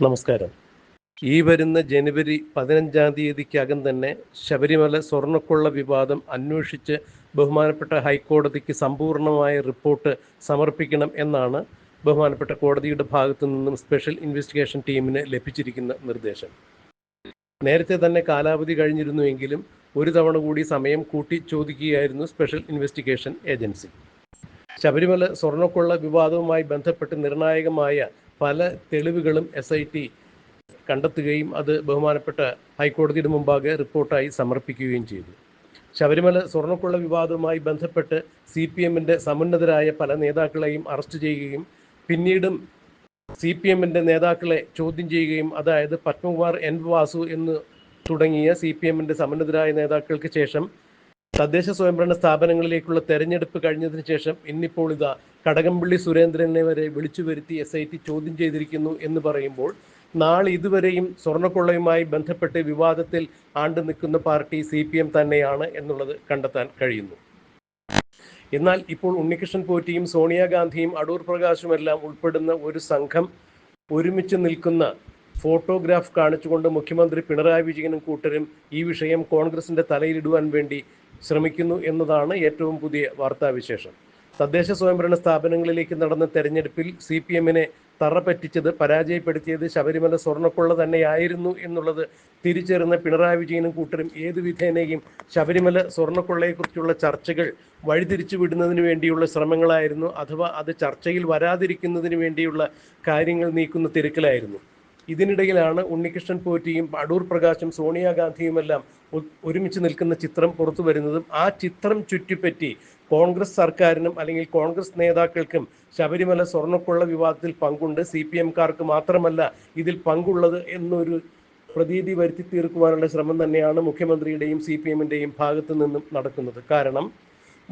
നമസ്കാരം. ഈ വരുന്ന ജനുവരി പതിനഞ്ചാം തീയതിക്കകം തന്നെ ശബരിമല സ്വർണക്കൊള്ള വിവാദം അന്വേഷിച്ച് ബഹുമാനപ്പെട്ട ഹൈക്കോടതിക്ക് സമ്പൂർണമായ റിപ്പോർട്ട് സമർപ്പിക്കണം എന്നാണ് ബഹുമാനപ്പെട്ട കോടതിയുടെ ഭാഗത്തു നിന്നും സ്പെഷ്യൽ ഇൻവെസ്റ്റിഗേഷൻ ടീമിന് ലഭിച്ചിരിക്കുന്ന നിർദ്ദേശം. നേരത്തെ തന്നെ കാലാവധി കഴിഞ്ഞിരുന്നുവെങ്കിലും ഒരു തവണ കൂടി സമയം കൂട്ടി ചോദിക്കുകയായിരുന്നു സ്പെഷ്യൽ ഇൻവെസ്റ്റിഗേഷൻ ഏജൻസി. ശബരിമല സ്വർണക്കൊള്ള വിവാദവുമായി ബന്ധപ്പെട്ട് നിർണായകമായ പല തെളിവുകളും എസ് ഐ ടി കണ്ടെത്തുകയും അത് ബഹുമാനപ്പെട്ട ഹൈക്കോടതിയുടെ മുമ്പാകെ റിപ്പോർട്ടായി സമർപ്പിക്കുകയും ചെയ്തു. ശബരിമല സ്വർണക്കൊള്ള വിവാദവുമായി ബന്ധപ്പെട്ട് സി പി എമ്മിന്റെ സമുന്നതരായ പല നേതാക്കളെയും അറസ്റ്റ് ചെയ്യുകയും പിന്നീടും സി പി എമ്മിന്റെ നേതാക്കളെ ചോദ്യം ചെയ്യുകയും അതായത് പത്മകുമാർ എൻ വാസു എന്ന് തുടങ്ങിയ സി പി എമ്മിന്റെ സമുന്നതരായ നേതാക്കൾക്ക് ശേഷം തദ്ദേശ സ്വയംഭരണ സ്ഥാപനങ്ങളിലേക്കുള്ള തെരഞ്ഞെടുപ്പ് കഴിഞ്ഞതിന് ശേഷം ഇന്നിപ്പോൾ ഇതാ കടകംപള്ളി സുരേന്ദ്രനെ വരെ വിളിച്ചു വരുത്തി എസ് ഐ ടി ചോദ്യം ചെയ്തിരിക്കുന്നു എന്ന് പറയുമ്പോൾ നാളെ ഇതുവരെയും സ്വർണക്കൊള്ളയുമായി ബന്ധപ്പെട്ട് വിവാദത്തിൽ ആണ്ടു നിൽക്കുന്ന പാർട്ടി സി പി എം തന്നെയാണ് എന്നുള്ളത് കണ്ടെത്താൻ കഴിയുന്നു. എന്നാൽ ഇപ്പോൾ ഉണ്ണികൃഷ്ണൻ പോറ്റിയും സോണിയാഗാന്ധിയും അടൂർ പ്രകാശുമെല്ലാം ഉൾപ്പെടുന്ന ഒരു സംഘം ഒരുമിച്ച് നിൽക്കുന്ന ഫോട്ടോഗ്രാഫ് കാണിച്ചുകൊണ്ട് മുഖ്യമന്ത്രി പിണറായി വിജയനും കൂട്ടരും ഈ വിഷയം കോൺഗ്രസിന്റെ തലയിലിടുവാൻ വേണ്ടി ശ്രമിക്കുന്നു എന്നതാണ് ഏറ്റവും പുതിയ വാർത്താവിശേഷം. തദ്ദേശ സ്വയംഭരണ സ്ഥാപനങ്ങളിലേക്ക് നടന്ന തെരഞ്ഞെടുപ്പിൽ സി പി എമ്മിനെ തറ പറ്റിച്ചത് പരാജയപ്പെടുത്തിയത് ശബരിമല സ്വർണക്കൊള്ള തന്നെയായിരുന്നു എന്നുള്ളത് തിരിച്ചറിഞ്ഞ പിണറായി വിജയനും കൂട്ടരും ഏതു വിധേനയും ശബരിമല സ്വർണക്കൊള്ളയെക്കുറിച്ചുള്ള ചർച്ചകൾ വഴിതിരിച്ചു വിടുന്നതിന് വേണ്ടിയുള്ള ശ്രമങ്ങളായിരുന്നു അഥവാ അത് ചർച്ചയിൽ വരാതിരിക്കുന്നതിന് വേണ്ടിയുള്ള കാര്യങ്ങൾ നീക്കുന്ന തിരക്കിലായിരുന്നു. ഇതിനിടയിലാണ് ഉണ്ണികൃഷ്ണൻ പോറ്റിയും അടൂർ പ്രകാശും സോണിയാഗാന്ധിയുമെല്ലാം ഒരുമിച്ച് നിൽക്കുന്ന ചിത്രം പുറത്തു വരുന്നതും ആ ചിത്രം ചുറ്റിപ്പറ്റി കോൺഗ്രസ് സർക്കാരിനും അല്ലെങ്കിൽ കോൺഗ്രസ് നേതാക്കൾക്കും ശബരിമല സ്വർണക്കൊള്ള വിവാദത്തിൽ പങ്കുണ്ട്. സി പി എംകാർക്ക് മാത്രമല്ല ഇതിൽ പങ്കുള്ളത് എന്നൊരു പ്രതീതി വരുത്തി തീർക്കുവാനുള്ള ശ്രമം തന്നെയാണ് മുഖ്യമന്ത്രിയുടെയും സി പി എമ്മിന്റെയും ഭാഗത്തു നിന്നും നടക്കുന്നത്. കാരണം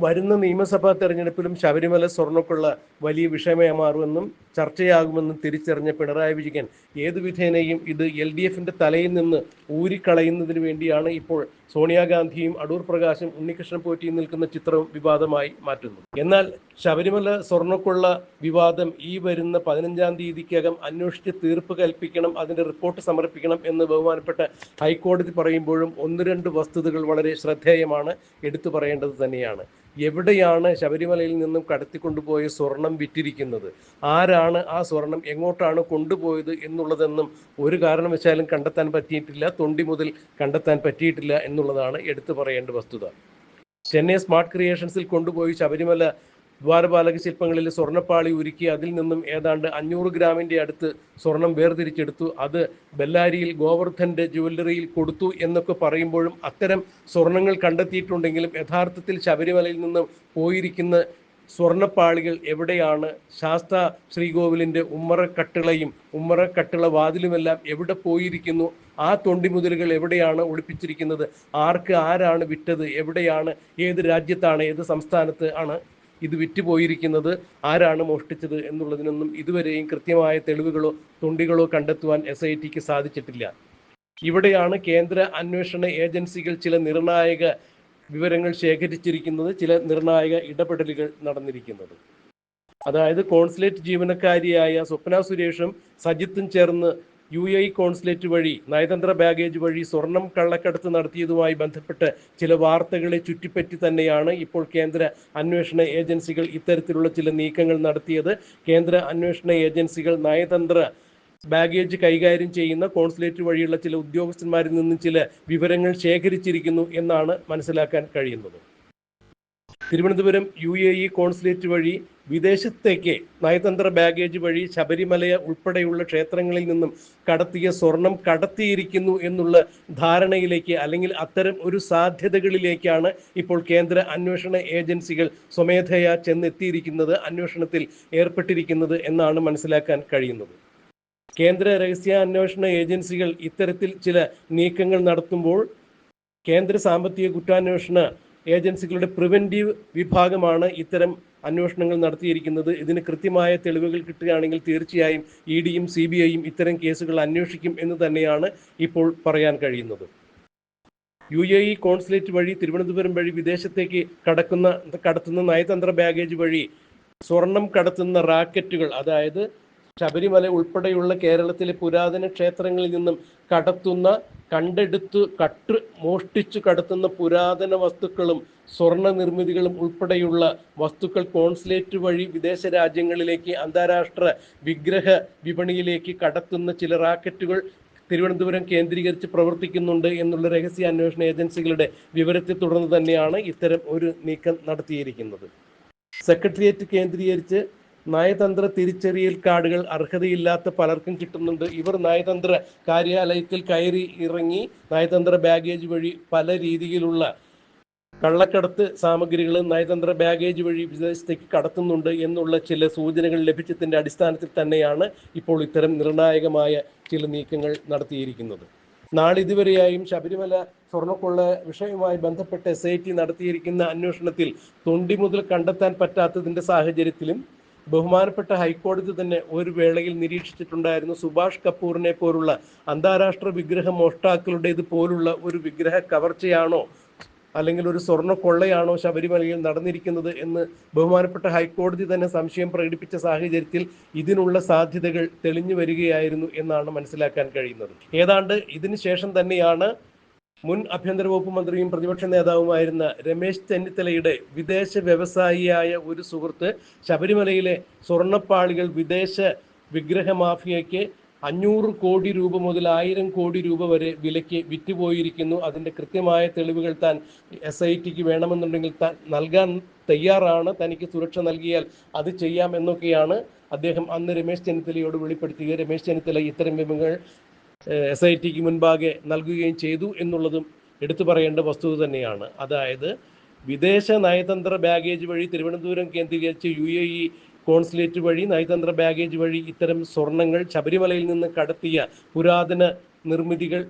വരുന്ന നിയമസഭാ തെരഞ്ഞെടുപ്പിലും ശബരിമല സ്വർണക്കുള്ള വലിയ വിഷയമായി മാറുമെന്നും ചർച്ചയാകുമെന്നും തിരിച്ചറിഞ്ഞ പിണറായി വിജയൻ. ഏതു വിധേനയും ഇത് എൽ ഡി എഫിന്റെ തലയിൽ നിന്ന് ഊരിക്കളയുന്നതിന് വേണ്ടിയാണ് ഇപ്പോൾ സോണിയാഗാന്ധിയും അടൂർ പ്രകാശും ഉണ്ണികൃഷ്ണൻ പോറ്റിയും നിൽക്കുന്ന ചിത്രം വിവാദമായി മാറ്റുന്നത്. എന്നാൽ ശബരിമല സ്വർണക്കുള്ള വിവാദം ഈ വരുന്ന പതിനഞ്ചാം തീയതിക്കകം അന്വേഷിച്ച് തീർപ്പ് കൽപ്പിക്കണം അതിന്റെ റിപ്പോർട്ട് സമർപ്പിക്കണം എന്ന് ബഹുമാനപ്പെട്ട ഹൈക്കോടതി പറയുമ്പോഴും ഒന്ന് രണ്ട് വസ്തുതകൾ വളരെ ശ്രദ്ധേയമാണ് എടുത്തു പറയേണ്ടത് തന്നെയാണ്. എവിടെയാണ് ശബരിമലയിൽ നിന്നും കടത്തിക്കൊണ്ടുപോയ സ്വർണം വിറ്റിരിക്കുന്നത്? ആരാണ് ആ സ്വർണം എങ്ങോട്ടാണ് കൊണ്ടുപോയത് എന്നുള്ളതെന്നും ഒരു കാരണവശാലും കണ്ടെത്താൻ പറ്റിയിട്ടില്ല തൊണ്ടി മുതൽ കണ്ടെത്താൻ പറ്റിയിട്ടില്ല എന്നുള്ളതാണ് എടുത്തു പറയേണ്ട വസ്തുത. ചെന്നൈ സ്മാർട്ട് ക്രിയേഷൻസിൽ കൊണ്ടുപോയി ശബരിമല ദ്വാരപാലക ശില്പങ്ങളിൽ സ്വർണപ്പാളി ഉരുക്കി അതിൽ നിന്നും ഏതാണ്ട് അഞ്ഞൂറ് ഗ്രാമിന്റെ അടുത്ത് സ്വർണം വേർതിരിച്ചെടുത്തു. അത് ബെല്ലാരിയിൽ ഗോവർദ്ധന്റെ ജുവല്ലറിയിൽ കൊടുത്തു എന്നൊക്കെ പറയുമ്പോഴും അത്തരം സ്വർണങ്ങൾ കണ്ടെത്തിയിട്ടുണ്ടെങ്കിലും യഥാർത്ഥത്തിൽ ശബരിമലയിൽ നിന്നും പോയിരിക്കുന്ന സ്വർണപ്പാളികൾ എവിടെയാണ്? ശാസ്ത ശ്രീകോവിലിന്റെ ഉമ്മറക്കട്ടിളയും ഉമ്മറക്കട്ടിള വാതിലുമെല്ലാം എവിടെ പോയിരിക്കുന്നു? ആ തൊണ്ടിമുതലുകൾ എവിടെയാണ് ഒളിപ്പിച്ചിരിക്കുന്നത്? ആർക്ക് ആരാണ് വിറ്റത് എവിടെയാണ്? ഏത് രാജ്യത്താണ്? ഏത് സംസ്ഥാനത്ത് ആണ് ഇത് വിറ്റുപോയിരിക്കുന്നത് ആരാണ് മോഷ്ടിച്ചത് എന്നുള്ളതിനൊന്നും ഇതുവരെയും കൃത്യമായ തെളിവുകളോ തുണ്ടികളോ കണ്ടെത്തുവാൻ എസ് ഐ ടിക്ക് സാധിച്ചിട്ടില്ല. ഇവിടെയാണ് കേന്ദ്ര അന്വേഷണ ഏജൻസികൾ ചില നിർണായക വിവരങ്ങൾ ശേഖരിച്ചിരിക്കുന്നത് ചില നിർണായക ഇടപെടലുകൾ നടന്നിരിക്കുന്നത്. അതായത് കോൺസുലേറ്റ് ജീവനക്കാരിയായ സ്വപ്ന സുരേഷും സജിത്തും ചേർന്ന് യു എ കോൺസുലേറ്റ് വഴി നയതന്ത്ര ബാഗേജ് വഴി സ്വർണം കള്ളക്കടത്ത് നടത്തിയതുമായി ബന്ധപ്പെട്ട് ചില വാർത്തകളെ ചുറ്റിപ്പറ്റി തന്നെയാണ് ഇപ്പോൾ കേന്ദ്ര അന്വേഷണ ഏജൻസികൾ ഇത്തരത്തിലുള്ള ചില നീക്കങ്ങൾ നടത്തിയത്. കേന്ദ്ര അന്വേഷണ ഏജൻസികൾ നയതന്ത്ര ബാഗേജ് കൈകാര്യം ചെയ്യുന്ന കോൺസുലേറ്റ് വഴിയുള്ള ചില ഉദ്യോഗസ്ഥന്മാരിൽ നിന്നും ചില വിവരങ്ങൾ ശേഖരിച്ചിരിക്കുന്നു എന്നാണ് മനസ്സിലാക്കാൻ കഴിയുന്നത്. Thiruvananthapuram U A E consulate വഴി വിദേശത്തേക്ക് നയതന്ത്ര ബാഗേജ് വഴി ശബരിമല ഉൾപ്പെടെയുള്ള ക്ഷേത്രങ്ങളിൽ നിന്നും കടത്തിയ സ്വർണം കടത്തിയിരിക്കുന്നു എന്നുള്ള ധാരണയിലേക്ക് അല്ലെങ്കിൽ അത്തരം ഒരു സാധ്യതകളിലേക്കാണ് ഇപ്പോൾ കേന്ദ്ര അന്വേഷണ ഏജൻസികൾ സ്വമേധയാ ചെന്നെത്തിയിരിക്കുന്നത് അന്വേഷണത്തിൽ ഏർപ്പെട്ടിരിക്കുന്നത് എന്നാണ് മനസ്സിലാക്കാൻ കഴിയുന്നത്. കേന്ദ്ര രഹസ്യാന്വേഷണ ഏജൻസികൾ ഇത്തരത്തിൽ ചില നീക്കങ്ങൾ നടത്തുമ്പോൾ കേന്ദ്ര സാമ്പത്തിക കുറ്റാന്വേഷണ ഏജൻസികളുടെ പ്രിവെന്റീവ് വിഭാഗമാണ് ഇത്തരം അന്വേഷണങ്ങൾ നടത്തിയിരിക്കുന്നത്. ഇതിന് കൃത്യമായ തെളിവുകൾ കിട്ടുകയാണെങ്കിൽ തീർച്ചയായും ഇ ഡിയും സി ബി ഐയും ഇത്തരം കേസുകൾ അന്വേഷിക്കും എന്ന് തന്നെയാണ് ഇപ്പോൾ പറയാൻ കഴിയുന്നത്. യു എ ഇ കോൺസുലേറ്റ് വഴി തിരുവനന്തപുരം വഴി വിദേശത്തേക്ക് കടക്കുന്ന കടത്തുന്ന നയതന്ത്ര ബാഗേജ് വഴി സ്വർണം കടത്തുന്ന റാക്കറ്റുകൾ അതായത് ശബരിമല ഉൾപ്പെടെയുള്ള കേരളത്തിലെ പുരാതന ക്ഷേത്രങ്ങളിൽ നിന്നും കടത്തുന്ന കണ്ടെടുത്ത് കട്ട് മോഷ്ടിച്ചു കടത്തുന്ന പുരാതന വസ്തുക്കളും സ്വർണ നിർമ്മിതികളും ഉൾപ്പെടെയുള്ള വസ്തുക്കൾ കോൺസുലേറ്റ് വഴി വിദേശ രാജ്യങ്ങളിലേക്ക് അന്താരാഷ്ട്ര വിഗ്രഹ വിപണിയിലേക്ക് കടത്തുന്ന ചില റാക്കറ്റുകൾ തിരുവനന്തപുരം കേന്ദ്രീകരിച്ച് പ്രവർത്തിക്കുന്നുണ്ട് എന്നുള്ള രഹസ്യ അന്വേഷണ ഏജൻസികളുടെ വിവരത്തെ തുടർന്ന് തന്നെയാണ് ഇത്തരം ഒരു നീക്കം നടത്തിയിരിക്കുന്നത്. സെക്രട്ടേറിയറ്റ് കേന്ദ്രീകരിച്ച് നയതന്ത്ര തിരിച്ചറിയൽ കാർഡുകൾ അർഹതയില്ലാത്ത പലർക്കും കിട്ടുന്നുണ്ട്. ഇവർ നയതന്ത്ര കാര്യാലയത്തിൽ കയറി ഇറങ്ങി നയതന്ത്ര ബാഗേജ് വഴി പല രീതിയിലുള്ള കള്ളക്കടത്ത് സാമഗ്രികൾ നയതന്ത്ര ബാഗേജ് വഴി വിദേശത്തേക്ക് കടത്തുന്നുണ്ട് എന്നുള്ള ചില സൂചനകൾ ലഭിച്ചതിന്റെ അടിസ്ഥാനത്തിൽ തന്നെയാണ് ഇപ്പോൾ ഇത്തരം നിർണായകമായ ചില നീക്കങ്ങൾ നടത്തിയിരിക്കുന്നത്. നാളിതുവരെയായും ശബരിമല സ്വർണക്കൊള്ള വിഷയവുമായി ബന്ധപ്പെട്ട് എസ് നടത്തിയിരിക്കുന്ന അന്വേഷണത്തിൽ തൊണ്ടി മുതൽ കണ്ടെത്താൻ പറ്റാത്തതിന്റെ സാഹചര്യത്തിലും ബഹുമാനപ്പെട്ട ഹൈക്കോടതി തന്നെ ഒരു വേളയിൽ നിരീക്ഷിച്ചിട്ടുണ്ടായിരുന്നു സുഭാഷ് കപൂറിനെ പോലുള്ള അന്താരാഷ്ട്ര വിഗ്രഹ മോഷ്ടാക്കളുടേത് പോലുള്ള ഒരു വിഗ്രഹ കവർച്ചയാണോ അല്ലെങ്കിൽ ഒരു സ്വർണ കൊള്ളയാണോ ശബരിമലയിൽ നടന്നിരിക്കുന്നത് എന്ന് ബഹുമാനപ്പെട്ട ഹൈക്കോടതി തന്നെ സംശയം പ്രകടിപ്പിച്ച സാഹചര്യത്തിൽ ഇതിനുള്ള സാധ്യതകൾ തെളിഞ്ഞു വരികയായിരുന്നു എന്നാണ് മനസ്സിലാക്കാൻ കഴിയുന്നത്. ഏതാണ്ട് ഇതിനു ശേഷം തന്നെയാണ് മുൻ ആഭ്യന്തര വകുപ്പ് മന്ത്രിയും പ്രതിപക്ഷ നേതാവുമായിരുന്ന രമേശ് ചെന്നിത്തലയുടെ വിദേശ വ്യവസായിയായ ഒരു സുഹൃത്ത് ശബരിമലയിലെ സ്വർണപ്പാളികൾ വിദേശ വിഗ്രഹ മാഫിയയ്ക്ക് അഞ്ഞൂറ് കോടി രൂപ മുതൽ ആയിരം കോടി രൂപ വരെ വിലയ്ക്ക് വിറ്റുപോയിരിക്കുന്നു. അതിന്റെ കൃത്യമായ തെളിവുകൾ താൻ എസ് ഐ ടിക്ക് വേണമെന്നുണ്ടെങ്കിൽ താൻ നൽകാൻ തയ്യാറാണ്. തനിക്ക് സുരക്ഷ നൽകിയാൽ അത് ചെയ്യാം എന്നൊക്കെയാണ് അദ്ദേഹം അന്ന് രമേശ് ചെന്നിത്തലയോട് വെളിപ്പെടുത്തിയത്. രമേശ് ചെന്നിത്തല ഇത്തരം വിവരങ്ങൾ എസ് ഐ ടിക്ക് മുൻപാകെ നൽകുകയും ചെയ്തു എന്നുള്ളതും എടുത്തു പറയേണ്ട വസ്തുത തന്നെയാണ്. അതായത് വിദേശ നയതന്ത്ര ബാഗേജ് വഴി തിരുവനന്തപുരം കേന്ദ്രീകരിച്ച് യു എ ഇ കോൺസുലേറ്റ് വഴി നയതന്ത്ര ബാഗേജ് വഴി ഇത്തരം സ്വർണങ്ങൾ ശബരിമലയിൽ നിന്ന് കടത്തിയ പുരാതന നിർമ്മിതികൾ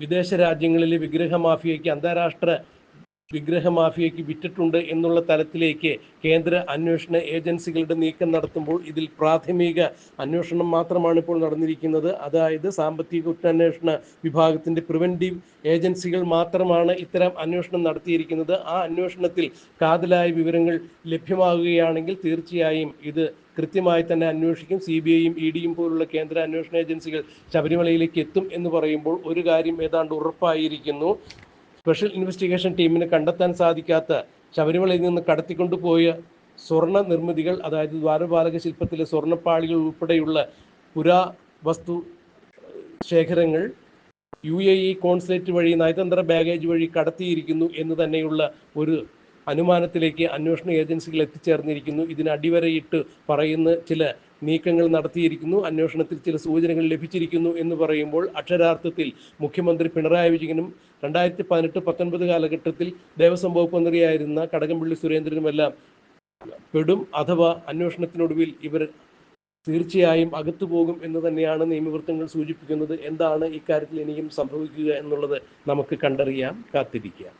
വിദേശ രാജ്യങ്ങളിലെ വിഗ്രഹ മാഫിയയ്ക്ക് അന്താരാഷ്ട്ര വിഗ്രഹ മാഫിയയ്ക്ക് വിറ്റിട്ടുണ്ട് എന്നുള്ള തലത്തിലേക്ക് കേന്ദ്ര അന്വേഷണ ഏജൻസികളുടെ നീക്കം നടത്തുമ്പോൾ ഇതിൽ പ്രാഥമിക അന്വേഷണം മാത്രമാണ് ഇപ്പോൾ നടന്നിരിക്കുന്നത്. അതായത് സാമ്പത്തിക കുറ്റാന്വേഷണ വിഭാഗത്തിന്റെ പ്രിവെന്റീവ് ഏജൻസികൾ മാത്രമാണ് ഇത്തരം അന്വേഷണം നടത്തിയിരിക്കുന്നത്. ആ അന്വേഷണത്തിൽ കാതലായ വിവരങ്ങൾ ലഭ്യമാകുകയാണെങ്കിൽ തീർച്ചയായും ഇത് കൃത്യമായി തന്നെ അന്വേഷിക്കും. സി ബി ഐയും ഇ ഡിയും പോലുള്ള കേന്ദ്ര അന്വേഷണ ഏജൻസികൾ ശബരിമലയിലേക്ക് എത്തും എന്ന് പറയുമ്പോൾ ഒരു കാര്യം ഏതാണ്ട് ഉറപ്പായിരിക്കുന്നു. സ്പെഷ്യൽ ഇൻവെസ്റ്റിഗേഷൻ ടീമിന് കണ്ടെത്താൻ സാധിക്കാത്ത ശബരിമലയിൽ നിന്ന് കടത്തിക്കൊണ്ടുപോയ സ്വർണ നിർമ്മിതികൾ അതായത് ദ്വാരപാലക ശില്പത്തിലെ സ്വർണപ്പാളികൾ ഉൾപ്പെടെയുള്ള പുരാ വസ്തു ശേഖരങ്ങൾ യു എ ഇ കോൺസുലേറ്റ് വഴി നയതന്ത്ര ബാഗേജ് വഴി കടത്തിയിരിക്കുന്നു എന്ന് തന്നെയുള്ള ഒരു അനുമാനത്തിലേക്ക് അന്വേഷണ ഏജൻസികൾ എത്തിച്ചേർന്നിരിക്കുന്നു. ഇതിന് അടിവരയിട്ട് പറയുന്ന ചില നീക്കങ്ങൾ നടത്തിയിരിക്കുന്നു. അന്വേഷണത്തിൽ ചില സൂചനകൾ ലഭിച്ചിരിക്കുന്നു എന്ന് പറയുമ്പോൾ അക്ഷരാർത്ഥത്തിൽ മുഖ്യമന്ത്രി പിണറായി വിജയനും രണ്ടായിരത്തി പതിനെട്ട് പത്തൊൻപത് കാലഘട്ടത്തിൽ ദേവസ്വം വകുപ്പ് മന്ത്രിയായിരുന്ന കടകംപള്ളി സുരേന്ദ്രനുമെല്ലാം പെടും അഥവാ അന്വേഷണത്തിനൊടുവിൽ ഇവർ തീർച്ചയായും അകത്തു പോകും എന്ന് തന്നെയാണ് നിയമവൃത്തങ്ങൾ സൂചിപ്പിക്കുന്നത്. എന്താണ് ഇക്കാര്യത്തിൽ ഇനിയും സംഭവിക്കുക എന്നുള്ളത് നമുക്ക് കണ്ടറിയാം കാത്തിരിക്കാം.